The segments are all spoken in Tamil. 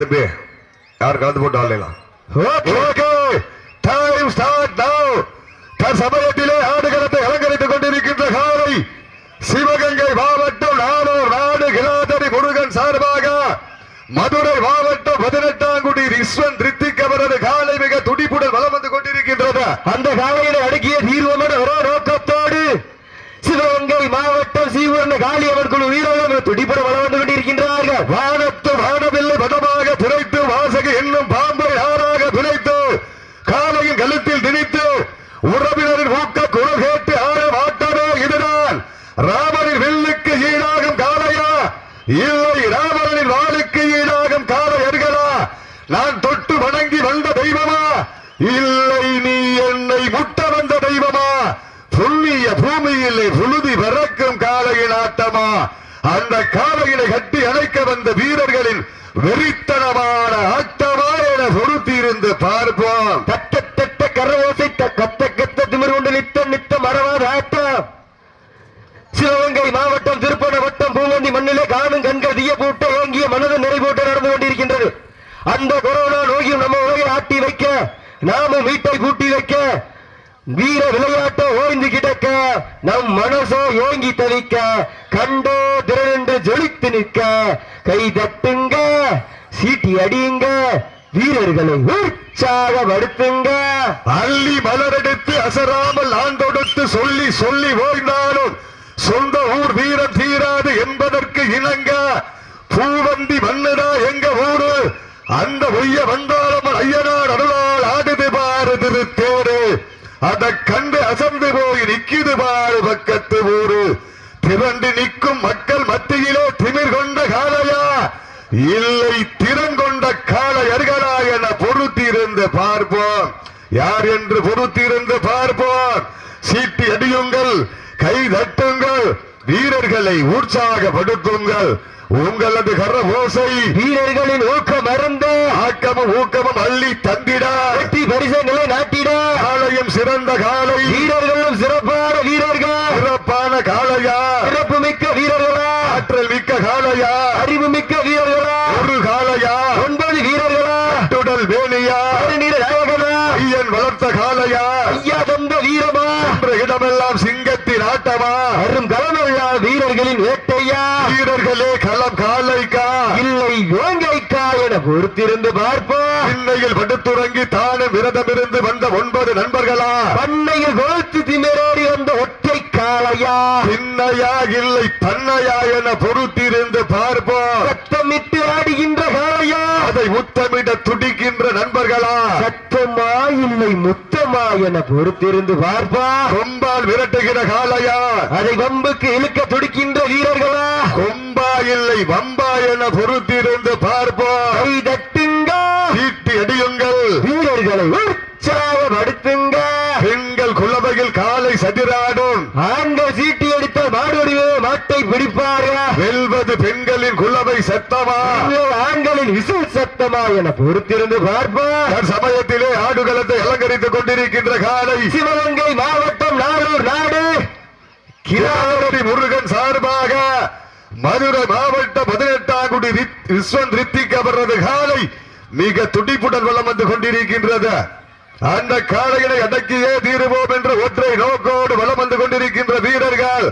தம்பி யார் கலந்து போட்டு ஆடலாம் ஓகே டைம் ஸ்டார்ட் நவ தற்சமயத்திலே ஆடுகளத்தை அலங்கரித்துக் கொண்டிருக்கின்ற காலை சிவகங்கை மாவட்டம் நானூர் நாடு கிலாதரி முருகன் சார்பாக மதுரை மாவட்டம் பதினெட்டாங்குடி ரிஸ்வன் ரித்திக் அவரது காலை மிக துடிப்புடன் வலம் வந்து கொண்டிருக்கின்றது. அந்த காலையில அடக்கிய தீர்வமான ஒரே நோக்கத்தோடு சிவகங்கை மாவட்டம் சீவர்ண காளியவர் குழு வீரர்கள் துடிப்பட வளம் வந்து கொண்டிருக்கின்றார்கள். வானத்து வானவில்லை வாசகி என்னும் பாம்பை ஆறாக பிழைத்து காலையின் கழுத்தில் திணித்து உறவினரின் ஊக்க குரல் கேட்டு ஆட மாட்டதோ இதுதான் ராமனின் வில்லுக்கு ஈடாகும் காளையா இல்லை ராமனின் வாளுக்கு ஈடாகும் காளை அருகலா நான் தொட்டு வணங்கி வந்த தெய்வமா இல்லை நீ என்னை முட்ட வந்த தெய்வமா புண்ணிய பூமியிலே புழுதி பறக்கும் காளையின் ஆட்டமா அந்த காளையினை கட்டி அணைக்க வந்த வீரர்களின் வெறித்தனமான ஆட்டமா என பொறுத்திருந்து பார்ப்போம் தட்ட தட்ட கரவோசை த- கத்த கத்த திமிர் கொண்டு நித்தம் நித்தம் மறவாத ஆட்டம் சிவகங்கை மாவட்டம் திருப்பண வட்டம் பூவந்தி மண்ணிலே காணும் கண்கள் தீய பூட்ட ஏங்கிய மனது நிறைபூட்ட நடந்து கொண்டிருக்கின்றது அந்த கொரோனா நோயும் நம்ம உலகை ஆட்டி வைக்க நாமும் வீட்டை கூட்டி வைக்க வீர விளையாட்டை ஓய்ந்து கிடக்க நம் மனசோ ஓங்கி தவிக்க கண்டோ திரண்டு ஜொலித்து நிற்க கை தட்டுங்க சீட்டி அடியுங்க வீரர்களை உற்சாகப்படுத்துங்க அள்ளி மலரெடுத்து அசராமல் ஆண்டொடுத்து சொல்லி சொல்லி ஓய்ந்தாலும் சொந்த ஊர் வீரம் தீராது என்பதற்கு இணங்க பூவந்தி மன்னடா எங்க ஊரு? அந்த பொய்ய வந்தாலும் ஐயனார் அருளால் ஆடுது பாரு திருத்தேரு அதை கண்டு அசந்து போய் நிக்கிது பாரு பக்கத்து ஊரு. திரண்டு நிற்கும் மக்கள் மத்தியிலே திமிர் கொண்ட காலையா இல்லை திறங்கொண்ட காலையர்களா என பொறுத்திருந்து பார்ப்போம். யார் என்று பொறுத்திருந்து பார்ப்போம். சீட்டி அடியுங்கள் கை தட்டுங்கள். வீரர்களை உற்சாகப்படுத்துங்கள். உங்களது கர ஓசை வீரர்களின் ஊக்கம் மருந்து ஆக்கமும் ஊக்கமும் அள்ளி தந்திட. வெற்றி பரிசை நிலை நாட்டிட. காளையும் சிறந்த காளை வீரர்களும் சிறப்பான வீரர்கள். சிறப்பான காளையா சிறப்பு மிக்க வீரர்களா. ஆற்றல் மிக்க காளையா அறிவு மிக்க வீரர்களா ஒரு காளையா ஒன்பது வீரர்களா கட்டுடல் வேலியா நீர நாயகனா ஐயன் வளர்த்த காளையா ஐயா தந்த வீரமா என்ற இடமெல்லாம் சிங்கத்தின் ஆட்டமா அரும் களமெல்லா வீரர்களின் வேட்டையா வீரர்களே களம் காளைக்கா இல்லை வேங்கைக்கா என பொறுத்திருந்து பார்ப்போம். இன்னையில் படுத்துறங்கி தானும் விரதமிருந்து வந்த ஒன்பது நண்பர்களா? பண்ணையில் கொழுத்து திமிரேறி வந்த ஒற்றை காளையா? சின்னையா இல்லை தன்னையா என பொறுத்திருந்து பார்ப்போம். சத்தமிட்டு ஆடுகின்ற காளையா? அதை முத்தமிட துடிக்கின்ற நண்பர்களா? இல்லை முத்தமா என பொறுத்திருந்து பார்ப்பா. கொம்பால் விரட்டுகிற காளையா? அதை வம்புக்கு இழுக்க துடிக்கின்ற வீரர்களா? கொம்பா இல்லை வம்பா என பொறுத்திருந்து பார்ப்போம் கை தட்டுங்க. சீட்டி அடியுங்கள். வீரர்களை உற்சாகப்படுத்துங்க. பெண்கள் குலவையில் காலை சதிராடும். ஆண்கள் சீட்டி அடித்த மாடுவடிவே மாட்டை பிடிப்பாரா? வெல்வது பெண்களின் குலவை சத்தமா? ஆண்களின் விசில் சத்தமா என பொறுத்திருந்து பார்ப்பா சமயத்திலே ஆடுகளத்தை அலங்கரித்துக் கொண்டிருக்கின்ற காலை. சிவகங்கை மாவட்டம் நாளூர் நாடு. கிராமரி முருகன் சார்பாக மதுரை மாவட்ட பதினெட்டாம் குடி விஸ்வன் ரித்திக் அவரது காலை மிக துடிப்புடன் வலம் வந்து கொண்டிருக்கின்றது. அந்த காளைகளை அடக்கியே தீருவோம் என்ற ஒற்றை நோக்கோடு வலம் வந்து கொண்டிருக்கின்ற வீரர்கள்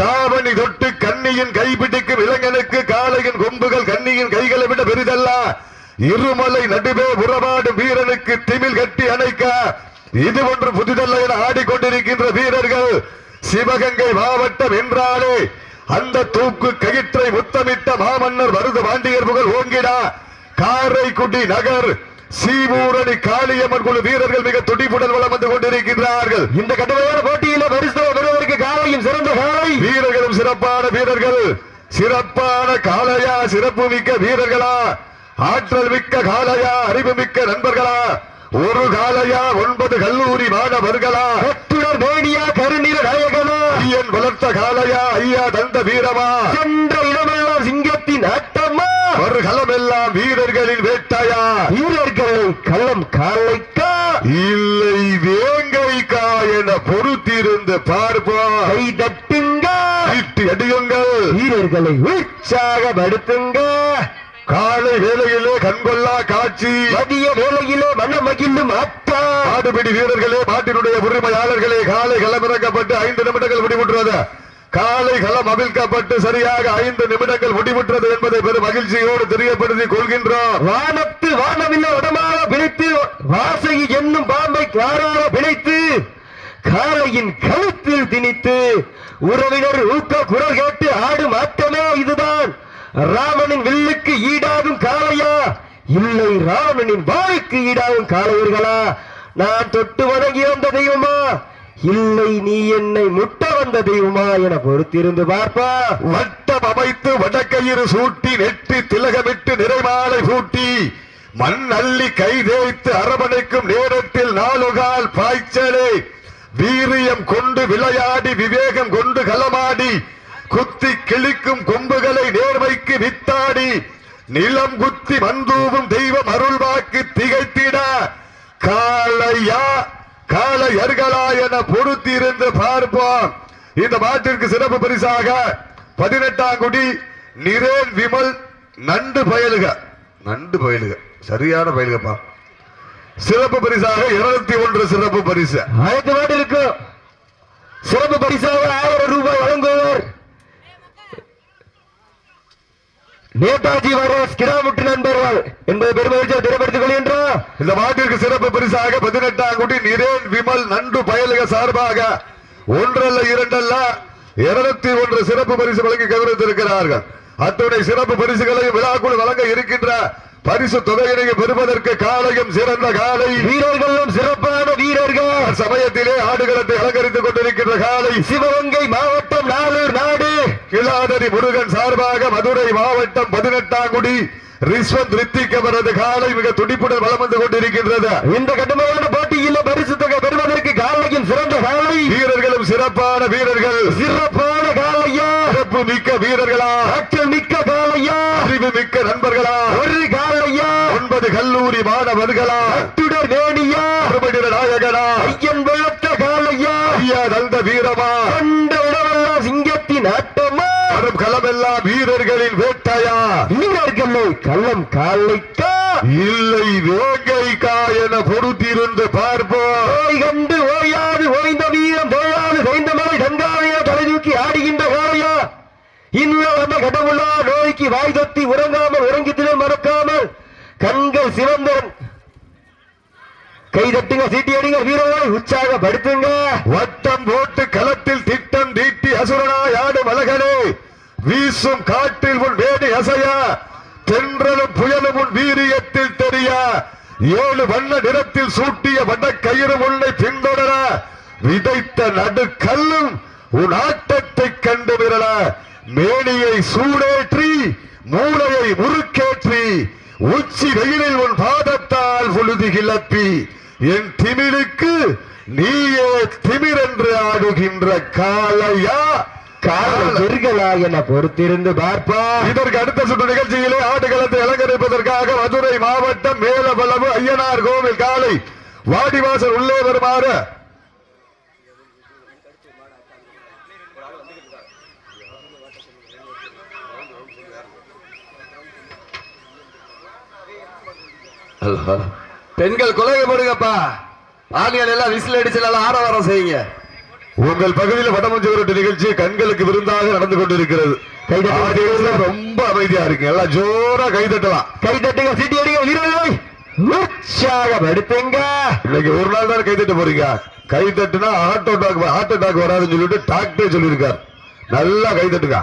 தாவணி தொட்டு கன்னியின் கைப்பிடிக்கும் இளைஞனுக்கு காளையின் கொம்புகள் கண்ணியின் கைகளை விட பெரிதல்ல. இருமலை நடுவே உறவாடும் வீரனுக்கு திமில் கட்டி அணைக்க இது ஒன்று புதிதல்ல என ஆடிக்கொண்டிருக்கின்ற வீரர்கள் சிவகங்கை மாவட்டம் என்றாலே அந்த தூக்கு கயிற்றை முத்தமிட்ட மாமன்னர் வருது பாண்டியர் புகழ் ஓங்கிடா காரைக்குடி நகர் சீவூரணி காளியம்மன் குழு வீரர்கள் மிக துடிப்புடன் வளம் வந்து கொண்டிருக்கின்றார்கள். இந்த கடுமையான போட்டியில பரிசு பெறுவதற்கு காலையும் சிறந்த காலை வீரர்களும் சிறப்பான வீரர்கள். சிறப்பான காளையா சிறப்பு மிக்க வீரர்களா. ஆற்றல் மிக்க காளையா அறிவு மிக்க நண்பர்களா. ஒரு காளையா ஒன்பது கல்லூரி மாணவர்களா? கட்டுடர் மேடியா கருநீர நாயகனா? ஐயன் வளர்த்த காளையா ஐயா தந்த வீரமா? சென்ற இடமெல்லாம் சிங்கத்தின் ஆட்டமா? ஒரு களமெல்லாம் வீரர்களின் வேட்டையா? வீரர்களை களம் காலைக்கா? இல்லை வேங்கைக்கா என பொறுத்திருந்து பார்ப்போம். கை தட்டுங்க. அடியுங்கள் வீரர்களை உற்சாகப்படுத்துங்க. காலை வேளையிலே கண்கொள்ளா காட்சி. மதிய வேளையிலே மனமகிழும் ஆட்டா மாடுபிடி வீரர்களே மாட்டினுடைய உரிமையாளர்களே காலை களமிறக்கப்பட்டு ஐந்து நிமிடங்கள் முடிவுற்றது. காலை களம் அவிழ்க்கப்பட்டு சரியாக ஐந்து நிமிடங்கள் முடிவுற்றது என்பதை பெரும் மகிழ்ச்சியோடு தெரியப்படுத்திக் கொள்கின்றோம். வானத்து வானவில்லை உடமாக பிழைத்து வாசகி என்னும் பாம்பை காராக பிழைத்து காளையின் கழுத்தில் திணித்து உறவினர் ஊக்க குரல் கேட்டு ஆடும் ஆட்டமே இதுதான். ராமனின் வில்லுக்கு ஈடாகும் காளையா? இல்லை ராவணனின் வாளுக்கு ஈடாகும் காளையர்களா? நான் தொட்டு வணங்கி வந்த தெய்வமா? இல்லை நீ என்னை முட்ட வந்த தெய்வமா என பொறுத்திருந்து பார்ப்பா. வட்டம் அமைத்து வடக்கயிறு சூட்டி நெற்றி திலகமிட்டு நிறைமாலை சூட்டி மண் அள்ளி கை தேய்த்து அரவணைக்கும் நேரத்தில் நாலுகால் பாய்ச்சலே. வீரியம் கொண்டு விளையாடி விவேகம் கொண்டு களமாடி குத்தி கிழிக்கும் கொம்புகளை நேர்மைக்கு வித்தாடி நிலம் குத்தி மந்தூவும் தெய்வம் அருள்வாக்கு திகைத்திட காளையா காளையர்களா என பொறுத்திருந்து பார்ப்போம். இந்த மாட்டிற்கு சிறப்பு பரிசாக பதினெட்டாம் குடி நிரேன் விமல் நண்டு பயலுக. நண்டு பயலுக. சரியான பயலுகப்பா. சிறப்பு பரிசாக இருநூத்தி ஒன்று சிறப்பு பரிசு. ஆயிரத்தி நாட்டிற்கு இருக்கும் சிறப்பு பரிசாக ஆயிரம் ரூபாய் வழங்குவார். நேதாஜி வரஸ் கிராமுட்டு நண்பர்கள் என்பதை பெருமகிழ்ச்சியை திரைப்படுத்திக் கொள்கின்றோம் இந்த மாட்டிற்கு சிறப்பு பரிசாக பதினெட்டாம் கோடி நிரேன் விமல் நண்டு பயலுக சார்பாக ஒன்றல்ல இரண்டல்ல இருநூத்தி ஒன்று சிறப்பு பரிசு வழங்கி கௌரவித்திருக்கிறார்கள். அத்துடைய சிறப்பு பரிசுகளையும் விழாக்குழு வழங்க இருக்கின்ற பரிசு தொகையினை பெறுவதற்கு காலையும் சிறந்த காலை. வீரர்களும் சிறப்பான வீரர்கள். சமயத்திலே ஆடுகளத்தை அலங்கரித்துக் கொண்டிருக்கின்ற காலை. சிவகங்கை மாவட்டம் நாளூர் நாடு. கிளாதரி முருகன் சார்பாக மதுரை மாவட்டம் பதினெட்டாம் குடி ரிஸ்வந்த் ரித்திக் அவரது காலை மிக துடிப்புடன் வலம் வந்து கொண்டிருக்கின்றது. இந்த கடுமையான போட்டியில் பரிசு தொகை பெறுவதற்கு காலையும் சிறந்த காலை. வீரர்களும் சிறப்பான வீரர்கள். சிறப்பான காலையா? சிறப்பு மிக்க வீரர்களா? ஆற்றல் மிக்க காலையா? அறிவு மிக்க நண்பர்களா? ஒரு காலையா? ஒன்பது கல்லூரி மாணவர்களா? துடர் வேணியா? மறுபடிய நாயகனா? ஐயன் வளர்த்த காலையா? ஐயா தந்த வீரமா? வீரர்களின் வேட்டையா? வீரர்களை கள்ளம் காலைக்கா இல்லை வேங்கைக்கா என பொறுத்திருந்து பார்ப்போம். கண்டு ஓயாது ஓய்ந்த வீரம் தேயாது தேய்ந்த மலை டங்காவையா தலை தூக்கி ஆடுகின்ற காலையா இன்னும் அந்த கடவுளா நோய்க்கு வாய் தொத்தி உறங்காமல் உறங்கித்திலே மறக்காமல் கண்கள் சிவந்தரன் கை தட்டுங்க சீட்டி அடிங்க வீரர்களை உற்சாகப்படுத்துங்க. வட்டம் போட்டு களத்தில் திட்டம் தீட்டி அசுரனாய் ஆடும் அழகனே. வீசும் காட்டில் உன் வேடி அசைய தென்றலும் புயலும் உன் வீரியத்தில் தெரிய. ஏழு வண்ண நிறத்தில் சூட்டிய வண்ண கயிறு உன்னை பின்தொடர விதைத்த நடுக்கல்லும் உன் ஆட்டத்தை கண்டு விரல. மேனியை சூடேற்றி மூளையை முறுக்கேற்றி உச்சி வெயிலில் உன் பாதத்தால் புழுதி கிளப்பி. என் திமிழுக்கு நீயே திமிரென்று ஆடுகின்ற காலையா காலம் பெருகலா என பொறுத்திருந்து பார்ப்பா இதற்கு அடுத்த சுற்று நிகழ்ச்சியிலே ஆடுகளத்தை அலங்கரிப்பதற்காக மதுரை மாவட்டம் மேலவளவு ஐயனார் கோவில் காலை வாடிவாசல் உள்ளே வருமாறு. பெண்கள் கொலையை போடுங்கப்பா. ஆண்கள் எல்லாம் விசில் அடிச்சு நல்லா ஆரவாரம் செய்யுங்க. உங்கள் பகுதியில் வடமஞ்சு விரட்டு நிகழ்ச்சி கண்களுக்கு விருந்தாக நடந்து கொண்டிருக்கிறது. ரொம்ப அமைதியா இருக்கு. எல்லாம் ஜோரா கைதட்டலாம் கை தட்டுங்க சீட்டி அடிங்க வீரர்களை உற்சாகப்படுத்துங்க இன்னைக்கு ஒரு நாள் தான் கைதட்ட போறீங்க? கை தட்டுனா ஹார்ட் அட்டாக் ஹார்ட் அட்டாக் வராதுன்னு சொல்லிட்டு டாக்டரே சொல்லியிருக்கார். நல்லா கை தட்டுங்க.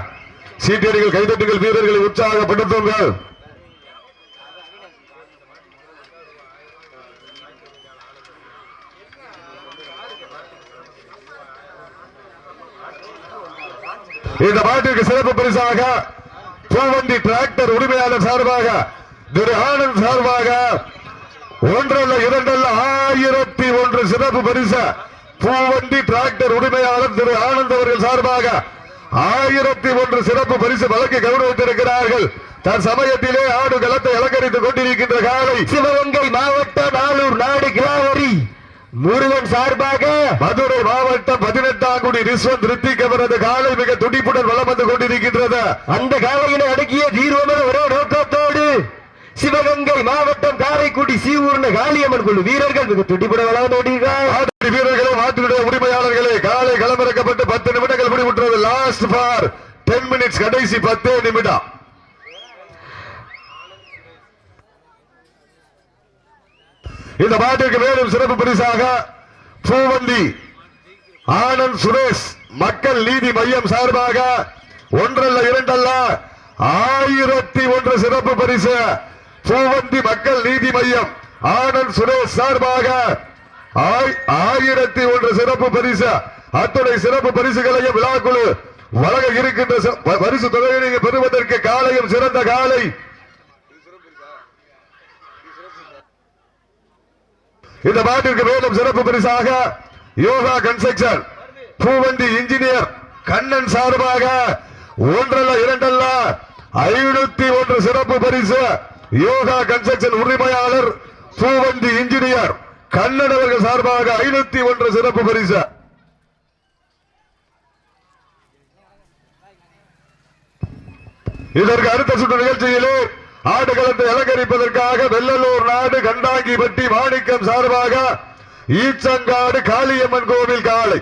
சீட்டடிகள் கைதட்டுங்கள் வீரர்களை உற்சாகப்படுத்துங்கள். இந்த பாட்டிற்கு சிறப்பு பரிசாக பூவண்டி டிராக்டர் உரிமையாளர் சார்பாக திரு ஆனந்த் சார்பாக ஒன்றல்ல இரண்டல்ல ஆயிரத்தி ஒன்று சிறப்பு பரிசு பூவண்டி டிராக்டர் உரிமையாளர் திரு ஆனந்த் அவர்கள் சார்பாக ஆயிரத்தி ஒன்று சிறப்பு பரிசு வழக்கு கௌரவித்திருக்கிறார்கள். தற்சமயத்திலே ஆடு களத்தை அலங்கரித்துக் கொண்டிருக்கின்ற காலை சிவகங்கை மாவட்ட நாளூர் முருகன் சார்பாக மதுரை மாவட்டம் பதினெட்டாம் குடி ரிஸ்வந்த் ரித்திக் அவரது காலை மிக துடிப்புடன் வளம் வந்து கொண்டிருக்கின்றது. அந்த காலையினை அடக்கிய தீர்வமென ஒரே நோக்கத்தோடு சிவகங்கை மாவட்டம் காரைக்குடி சீவூர்ண காளியம்மன் குழு வீரர்கள் மிக துடிப்புட வளர்ந்தோடுகிறார் வீரர்களை வீரர்களே மாட்டினுடைய உரிமையாளர்களே காலை களமிறக்கப்பட்டு பத்து நிமிடங்கள் முடிவுற்றது. லாஸ்ட் பார் டென் மினிட்ஸ் கடைசி பத்தே நிமிடம். இந்த பாட்டிற்கு மேலும் சிறப்பு பரிசாக பூவந்தி ஆனந்த் சுரேஷ் மக்கள் நீதி மையம் சார்பாக ஒன்றல்ல இரண்டல்ல ஆயிரத்தி ஒன்று சிறப்பு பரிசு பூவந்தி மக்கள் நீதி மையம் ஆனந்த் சுரேஷ் சார்பாக ஆயிரத்தி ஒன்று சிறப்பு பரிசு. அத்துணை சிறப்பு பரிசுகளையும் விழாக்குழு வழங்க இருக்கின்ற பரிசு தொகையை பெறுவதற்கு காலையும் சிறந்த காலை இந்த பாட்டிற்கு மேலும் சிறப்பு பரிசாக யோகா கன்ஸ்ட்ரக்ஷன் பூவண்டி இன்ஜினியர் கண்ணன் சார்பாக ஒன்றல்ல இரண்டல்ல ஐநூத்தி ஒன்று சிறப்பு பரிசு யோகா கன்ஸ்ட்ரக்ஷன் உரிமையாளர் பூவண்டி இன்ஜினியர் கண்ணன் அவர்கள் சார்பாக ஐநூத்தி ஒன்று சிறப்பு பரிசு. இதற்கு அடுத்த சுற்று நிகழ்ச்சியிலே ஆடுகளத்தை அலங்கரிப்பதற்காக வெள்ளலூர் நாடு கண்டாங்கிப்பட்டி மாணிக்கம் சார்பாக ஈச்சங்காடு காளியம்மன் கோவில் காளை.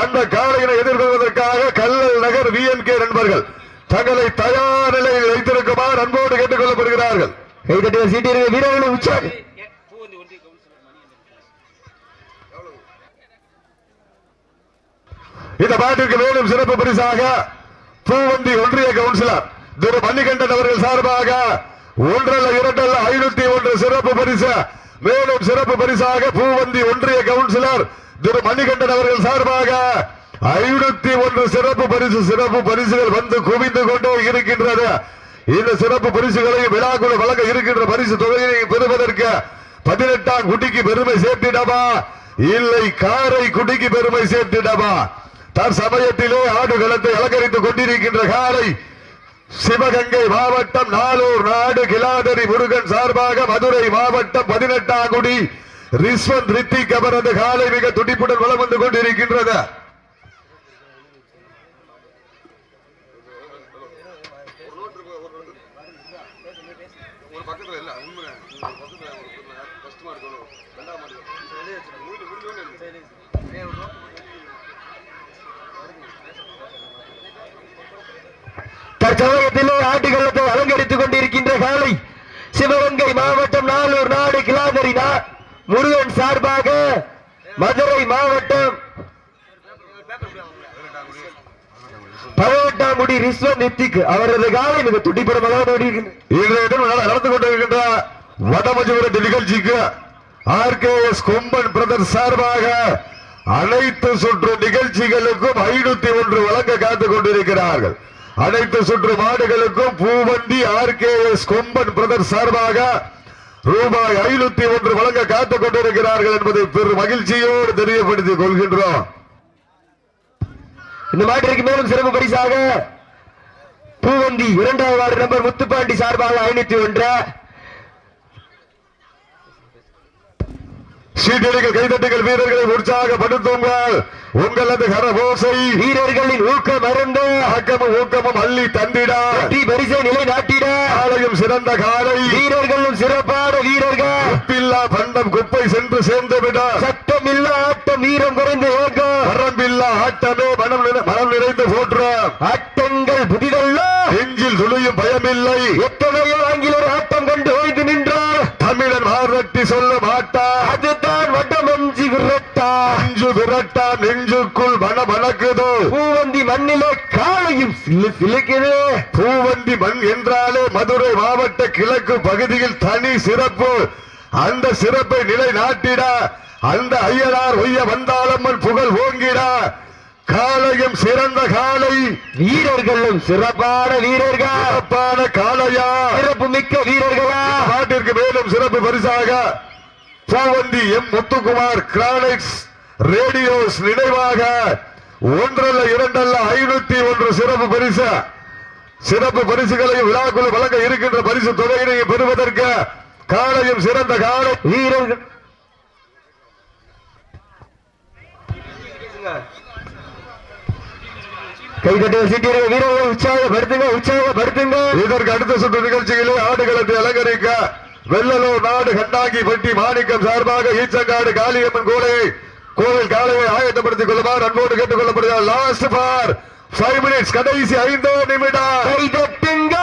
அந்த காளையினை எதிர்கொள்வதற்காக கல்லல் நகர் விஎன்கே நண்பர்கள் தங்களை தயார் நிலையில் வைத்திருக்குமாறு அன்போடு கேட்டுக் கொள்ளப்படுகிறார்கள். வீரர்களை உற்சாக. இந்த பாட்டிற்கு மேலும் சிறப்பு பரிசாக பூவந்தி ஒன்றிய கவுன்சிலர் திரு மணிகண்டன் அவர்கள் சார்பாக ஒன்றல்ல இரண்டல்ல ஐநூத்தி ஒன்று சிறப்பு பரிசு. மேலும் சிறப்பு பரிசாக பூவந்தி ஒன்றிய கவுன்சிலர் திரு மணிகண்டன் அவர்கள் சார்பாக ஐநூத்தி ஒன்று சிறப்பு பரிசு சிறப்பு பரிசுகள் வந்து குவிந்து கொண்டே இருக்கின்றது. இந்த சிறப்பு பரிசுகளையும் விழாக்குழு வழங்க இருக்கின்ற பரிசு தொகையை பெறுவதற்கு பதினெட்டாம் குட்டிக்கு பெருமை சேர்த்திடவா? இல்லை காரை குட்டிக்கு பெருமை சேர்த்திடவா? தற்சமயத்திலே ஆடுகளத்தை அலங்கரித்துக் கொண்டிருக்கின்ற காலை சிவகங்கை மாவட்டம் நாளூர் நாடு கிலாதரி முருகன் சார்பாக மதுரை மாவட்டம் பதினெட்டாம் குடி ரிஸ்வந்த் ரித்திக் அவரது காலை மிக துடிப்புடன் வளம் வந்து கொண்டிருக்கின்றது. ஆட்டுகளத்தை அலங்கரித்துக் கொண்டிருக்கின்ற காலை சிவகங்கை மாவட்டம் நாலூர் நாடு கிளாதரி முருகன் சார்பாக மதுரை மாவட்டம் பழவட்டாங்குடி முடி ரிஸ்வன் நித்திக் அவரது காலை மிக துடிப்படமாக நடந்து கொண்டிருக்கின்ற வடமஜபுரத்து நிகழ்ச்சிக்கு ஆர்கேஎஸ் கொம்பன் பிரதர் சார்பாக அனைத்து சுற்று நிகழ்ச்சிகளுக்கும் ஐநூத்தி ஒன்று வழங்க காத்துக் கொண்டிருக்கிறார்கள். அனைத்து சுற்று மாடுகளுக்கும் பூவண்டி ஆர்கேஎஸ் கொம்பன் பிரதர் சார்பாக ரூபாய் ஐநூத்தி ஒன்று வழங்க காத்துக் கொண்டிருக்கிறார்கள் என்பதை பெரும் மகிழ்ச்சியோடு தெரியப்படுத்திக் கொள்கின்றோம். இந்த மாட்டிற்கு மேலும் சிறப்பு பரிசாக பூவந்தி இரண்டாவது வார்டு நம்பர் முத்துப்பாண்டி சார்பாக ஐநூத்தி ஒன்று. சீட்டடிகள் கைதட்டுகள் வீரர்களை உற்சாகப்படுத்துங்கள். உங்களது கரபோசை வீரர்களின் ஊக்கம் அருந்த ஆக்கமும் ஊக்கமும் அள்ளி தந்திட. பரிசை நிலைநாட்டிட. காலையும் சிறந்த காலை. வீரர்களும் சிறப்பான வீரர்கள். உப்பில்லா பண்டம் குப்பை சென்று சேர்ந்து விட சட்டமில்லா ஆட்டம் வீரம் குறைந்து ஏக்கம் வரம்பில்லா ஆட்டமே மனம் மனம் நிறைந்து போற்ற. ஆட்டங்கள் புதிதல்ல. நெஞ்சில் துளியும் பயமில்லை. எத்தனையோ ஆங்கிலர் ஆட்டம் கண்டு ஓய்ந்து நின்றார் தமிழன் மாரட்டி சொல்ல மாட்டா. அதுதான் வட்டமஞ்சி விரட்டா நெஞ்சு விரட்டா நெஞ்சுக்குள் மன மணக்குது பூவந்தி மண்ணிலே காலையும் சிலு சிலுக்குது. பூவந்தி மண் என்றாலே மதுரை மாவட்ட கிழக்கு பகுதியில் தனி சிறப்பு. அந்த சிறப்பை நிலைநாட்டிட. அந்த ஐயனார் ஒய்ய வந்தாளம்மன் புகழ் ஓங்கிட. காலையும் சிறந்த காலை. வீரர்களும் சிறப்பான வீரர்கள். சிறப்பான காளையா சிறப்பு மிக்க வீரர்களா? நாட்டிற்கு மேலும் சிறப்பு பரிசாக Poovanthi M Muthukumar granites radios நினைவாக ஒன்றல்ல இரண்டல்ல ஐநூத்தி ஒன்று சிறப்பு பரிசு. சிறப்பு பரிசுகளையும் விழாக்குழு வழங்க இருக்கின்ற பரிசு தொகையினை பெறுவதற்கு காலையும் சிறந்த காலை. வீரர்கள். கைதட்டுங்க சீட்டியடிங்க வீரர்கள் உற்சாகப்படுத்துங்க உற்சாகப்படுத்துங்க. இதற்கு அடுத்த சுற்று நிகழ்ச்சியிலே ஆடுகளத்தை அலங்கரிக்க வெள்ளலூர் நாடு கண்டாங்கி பட்டி மாணிக்கம் சார்பாக ஈச்சங்காடு காளியம்மன் கோலையை கோவில் காலையை ஆயத்தப்படுத்திக் கொள்ளுமாறு அன்போடு கேட்டுக் கொள்ளப்படுகிறார் லாஸ்ட் ஃபார் ஃபைவ் மினிட்ஸ் கடைசி ஐந்து நிமிடம். கைதட்டுங்க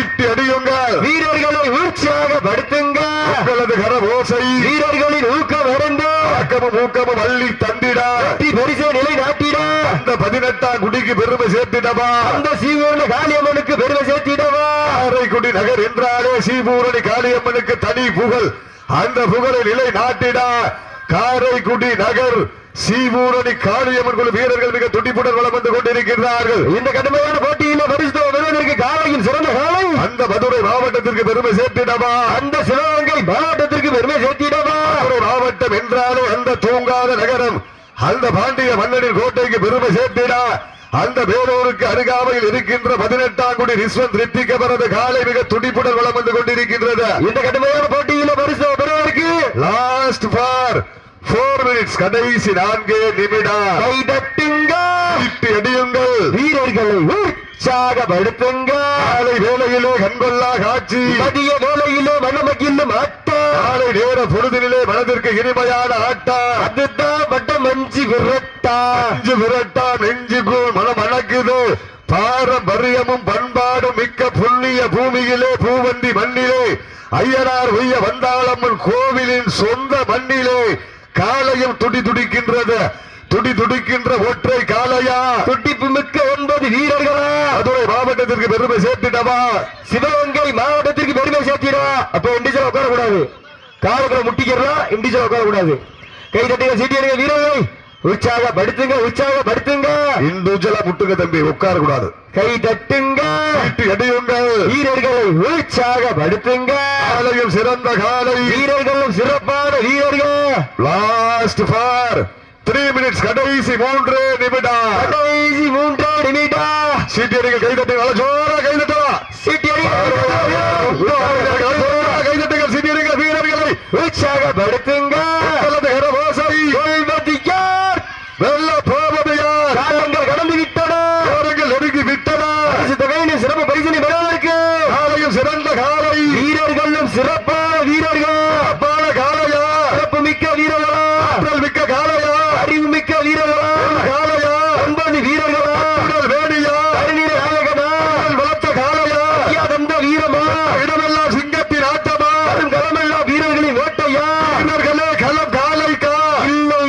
இட்டி அடியுங்கள் வீரர்களை உற்சாகப்படுத்துங்க. உங்களது கர ஓசை வீரர்களின் ஊக்கம் இருந்து ஊக்கமும் அள்ளி தந்திட. நிலை நாட்டிட. அந்த பதினெட்டாம் குடிக்கு பெருமை சேர்த்திடவா. அந்த சீவோன காளியம்மனுக்கு பெருமை சேர்த்திடவா. காரைக்குடி நகர் என்றாலே சீபூரணி காளியம்மனுக்கு தனி புகழ். அந்த புகழை நிலை நாட்டிட. காரைக்குடி நகர் சீபூரணி காளியம்மன் குழு வீரர்கள் மிக துடிப்புடன் வளம் வந்து கொண்டிருக்கிறார்கள் இந்த கடுமையான போட்டியில பரிசு வருவதற்கு காலையின் சிறந்த காலை. அந்த மதுரை மாவட்டத்திற்கு பெருமை சேர்த்திடவா? அந்த சிவகங்கை மாவட்டத்திற்கு பெருமை சேர்த்திடவா? மாவட்டம் என்றாலே அந்த தூங்காத நகரம். அந்த பாண்டிய மன்னனின் கோட்டைக்கு பெருமை சேர்த்திட. அந்த வேலூருக்கு அருகாமையில் இருக்கின்ற பதினெட்டாம் குடி ரிஸ்வந்த் ரித்திக் அவரது காலை மிக துடிப்புடன் வளம் வந்து கொண்டிருக்கின்றது. இந்த கடுமையான போட்டியில பரிசு பெறுவதற்கு லாஸ்ட் ஃபார் போர் மினிட்ஸ் கடைசி நான்கு நிமிடம். கைதட்டுங்க. இட்டு அடியுங்கள். வீரர்களை உற்சாகப்படுத்துங்க. காலை வேளையிலே கண்கொள்ளா காட்சி. மதிய வேலையிலே மனமகிழ்ந்தும் ஆட்டம் காலை நேர பொழுதினிலே மனதிற்கு இனிமையான ஆட்டம் அதுதான் வட்ட மஞ்சி விரட்டா. அஞ்சு விரட்டா நெஞ்சுக்குள் மனம் அணக்குது பாரம்பரியமும் பண்பாடும் மிக்க புண்ணிய பூமியிலே பூவந்தி மண்ணிலே. ஐயனார் உய்ய வந்தாளம்மன் கோவிலின் சொந்த மண்ணிலே காலையும் துடி துடிக்கின்றது. துடி துடிக்கின்ற ஒற்றை காளையா? துட்டிப்பு மிக்க ஒன்பது வீரர்களா? மதுரை மாவட்டத்திற்கு பெருமை சேர்த்திடவா? சிவகங்கை மாவட்டத்திற்கு பெருமை சேர்த்திடா அப்ப இண்டிஜுவல் உட்கார கூடாது காலத்துல முட்டிக்கிறலாம் இண்டிஜுவல் உட்கார கூடாது கை தட்டுங்க சீட்டியடிங்க வீரர்களை. உற்சாகப்படுத்துங்க உற்சாகப்படுத்துங்க. இந்துஜலா முட்டுங்க தம்பி உட்கார கூடாது கை தட்டுங்க. இட்டு அடியுங்கள் வீரர்களை உற்சாகப்படுத்துங்க காலையும் சிறந்த காலை. வீரர்களும் சிறப்பான வீரர்கள். லாஸ்ட் ஃபார் த்ரீ மினிட்ஸ் கடைசி மூன்று நிமிடம் கடைசி மூன்றே நிமிடம் சீட்டியடிகள் கைதட்டுங்க ஜோரா கைதட்டலாம் கைதட்டுங்கள் சீட்டியடிகள் வீரர்களை உற்சாகப்படுத்துங்க உங்களது ஹரவாசை சொல்வது யார் வெல்ல போவது யார் காலங்கள் கடந்து விட்டன நேரங்கள் நெருங்கி விட்டன பரிசு தொகையின் சிறப்பு பரிசினை பெறுவதற்கு காலையும் சிறந்த காலை வீரர்களும் சிறப்பான வீரர்கள் அப்பான காலையா சிறப்பு மிக்க வீரர்களா ஆற்றல் மிக்க காலையா அறிவு மிக்க வீரர்களா காலையா ஒன்பது வீரர்களா உடல் வேணியா கருநீர நாயகனா உடல் வளர்த்த காலையா ஐயாதந்த வீரமா இடமெல்லாம் சிங்கத்தின் ஆட்டமா வரும் களமெல்லாம் வீரர்களின் வேட்டையா வீரர்களே களம் காலைக்கா இல்லை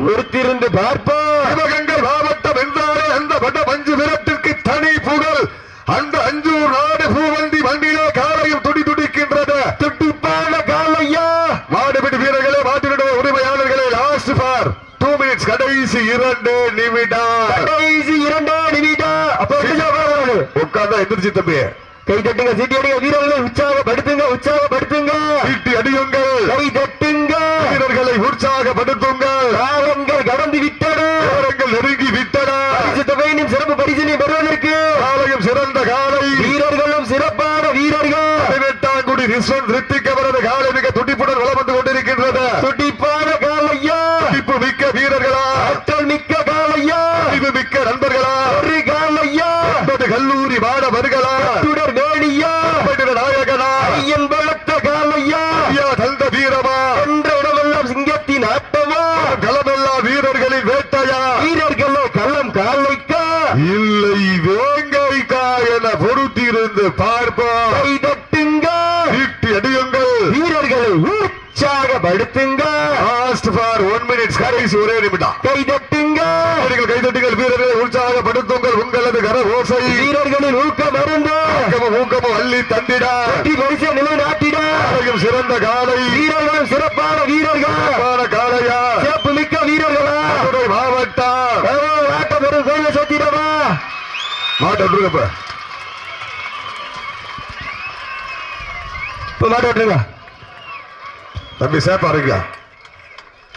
வேங்கைக்கா என பொறுத்திருந்து பார்ப்போம் சிவகங்கை மாவட்டம் என்றாலே அந்த வட மஞ்சு விரட்டிற்கு தனி புகழ் அந்த அஞ்சூர் நாடு பூவந்தி மண்ணிலே காலையும் துடி துடிக்கின்றது துட்டிப்பான காலையா மாடுபிடி வீரர்களே மாட்டினுடைய உரிமையாளர்களே லாஸ்ட் ஃபார் டூ மினிட்ஸ் கடைசி இரண்டு நிமிடம் கடைசி இரண்டே நிமிடம் அப்போ உட்கார்ந்தா எந்திரிச்சு தம்பி கை தட்டுங்க சீட்டி அடிங்க வீரர்களை உற்சாகப்படுத்துங்க உற்சாகப்படுத்துங்க சீட்டி அடியுங்கள் கை தட்டுங்க வீரர்களை உற்சாகப்படுத்துங்கள் காலங்கள் கடந்து விட்டன நேரங்கள் நெருங்கி விட்டன பரிசு தொகையின் சிறப்பு பரிசினை பெறுவதற்கு காலையும் சிறந்த காலை வீரர்களும் சிறப்பான வீரர்கள் பதினெட்டாம் குடி ரிஸ்வன் ரித்திக் அவரது காலை மிக துடிப்புடன் வளம் வந்து கொண்டிருக்கின்றது துடிப்பான காலையா துடிப்பு மிக்க வீரர்களா ஆற்றல் மிக்க காலையா அறிவு மிக்க நண்பர்களா ஒரு காலையா என்பது கல்லூரி மாணவர்களா துடர் வேணியா என்பது நாயகனா ஐயன் பலத்த காலையா ஐயா தந்த வீரமா என்ற இடமெல்லாம் சிங்கத்தின் ஆட்டமா களமெல்லாம் வீரர்களின் வேட்டையா வீரர்களோ களம் காலைக்கா இல்லை வேங்கைக்கா என பொறுத்திருந்து பார்ப்போம் கை தட்டுங்க சீட்டி அடியுங்கள். வீரர்களை உற்சாகப்படுத்துங்க லாஸ்ட் ஃபார் ஒன் மினிட்ஸ் கடைசி ஒரே நிமிடம். கை தட்டுங்க வீரர்கள் கைதட்டுங்கள் வீரர்களை உற்சாகப்படுத்துங்கள் உங்களது கர ஓசை. வீரர்களின் ஊக்கம் அருந்து. ஊக்கமும் ஊக்கமும் அள்ளி தந்திடா. வெற்றி பரிசை நிலைநாட்டிட. சிறந்த காலை. வீரர்களும் சிறப்பான வீரர்கள். சிறப்பான காளையா. சிறப்பு மிக்க வீரர்களா. மாவட்டம். நாட்ட மாட்டை விட்டுருங்க தம்பி சேப்பா இருக்கா